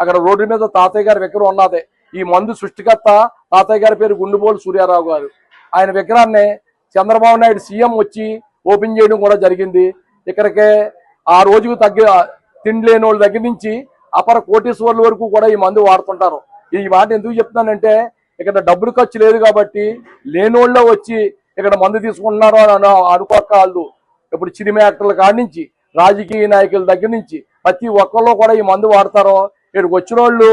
అక్కడ రోడ్డు మీద తాతయ్య గారి విగ్రహం ఉన్నది. ఈ మందు సృష్టికర్త తాతయ్య గారి పేరు గుండుబోలు సూర్యారావు గారు. ఆయన విగ్రహాన్ని చంద్రబాబు నాయుడు సీఎం వచ్చి ఓపెన్ చేయడం కూడా జరిగింది. ఇక్కడికే ఆ రోజుకు తగ్గ తిండి లేని వాళ్ళ దగ్గర నుంచి అపర కోటీశ్వర్ల వరకు కూడా ఈ మందు వాడుతుంటారు. ఈ మాట ఎందుకు చెప్తున్నానంటే ఇక్కడ డబ్బులు ఖర్చు లేదు కాబట్టి లేనోళ్ళే వచ్చి ఇక్కడ మందు తీసుకుంటున్నారు అని అను- అనుకోకాళ్ళు. ఇప్పుడు సినిమా యాక్టర్ల కాడి నుంచి రాజకీయ నాయకుల దగ్గర నుంచి ప్రతి ఒక్కళ్ళు కూడా ఈ మందు వాడతారో. ఇక్కడికి వచ్చిన వాళ్ళు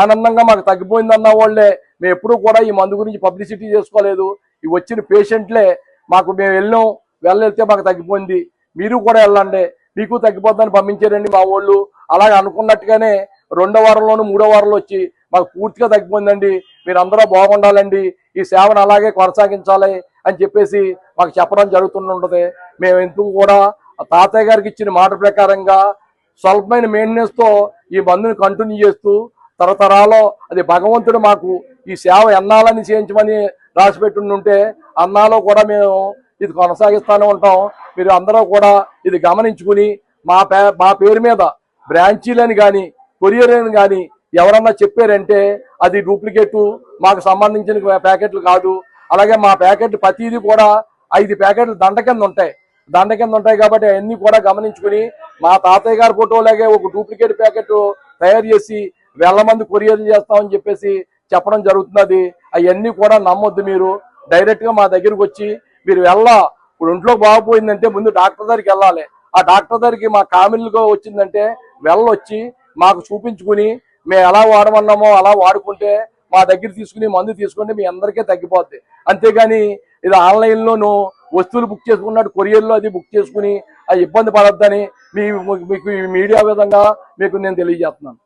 ఆనందంగా మాకు తగ్గిపోయింది అన్న వాళ్ళే. మేము ఎప్పుడూ కూడా ఈ మందు గురించి పబ్లిసిటీ చేసుకోలేదు. ఈ వచ్చిన పేషెంట్లే మాకు మేము వెళ్ళాం వెళ్ళెళ్తే మాకు తగ్గిపోయింది. మీరు కూడా వెళ్ళండి. మీకు తగ్గిపోద్దని పంపించారండి మా వాళ్ళు. అలాగే అనుకున్నట్టుగానే రెండో వారంలోను మూడో వారంలో వచ్చి మాకు పూర్తిగా తగ్గిపోయిందండి. మీరు అందరూ బాగుండాలండి. ఈ సేవను అలాగే కొనసాగించాలి అని చెప్పేసి మాకు చెప్పడం జరుగుతుంటుంది మేము ఎందుకు కూడా తాతయ్య గారికి ఇచ్చిన మాట ప్రకారంగా స్వల్పమైన మెయింటెనెన్స్తో ఈ మందుని కంటిన్యూ చేస్తూ తరతరాలో అది భగవంతుడు మాకు ఈ సేవ ఎన్నాలని చేయించమని రాసి ఉంటే అన్నాలో కూడా మేము ఇది కొనసాగిస్తూనే ఉంటాం. మీరు అందరూ కూడా ఇది గమనించుకుని మా పే మా పేరు మీద బ్రాంచీలని కానీ కొరియర్ అని కానీ ఎవరన్నా చెప్పారంటే అది డూప్లికేటు మాకు సంబంధించిన ప్యాకెట్లు కాదు. అలాగే మా ప్యాకెట్లు ప్రతిదీ కూడా ఐదు ప్యాకెట్లు దండ కింద ఉంటాయి. దండ కింద ఉంటాయి కాబట్టి అవన్నీ కూడా గమనించుకుని మా తాతయ్య గారి ఫోటోలాగే ఒక డూప్లికేట్ ప్యాకెట్ తయారు చేసి వేల మంది కొరియర్ చేస్తామని చెప్పేసి చెప్పడం జరుగుతున్నది. అవన్నీ కూడా నమ్మొద్దు మీరు. డైరెక్ట్గా మా దగ్గరికి వచ్చి మీరు వెళ్ళ. ఇప్పుడు ఇంట్లో బాగుపోయిందంటే ముందు డాక్టర్ దగ్గరికి వెళ్ళాలి. ఆ డాక్టర్ దగ్గరికి మా కామిల్గా వచ్చిందంటే వెళ్ళొచ్చి మాకు చూపించుకుని మేము ఎలా వాడమన్నామో అలా వాడుకుంటే మా దగ్గర తీసుకుని మందు తీసుకుంటే మీ అందరికీ తగ్గిపోద్ది. అంతేగాని ఇది ఆన్లైన్లోనూ వస్తువులు బుక్ చేసుకున్నట్టు కొరియర్లో అది బుక్ చేసుకుని అది ఇబ్బంది పడొద్దని మీ మీకు ఈ మీడియా విధంగా మీకు నేను తెలియజేస్తున్నాను.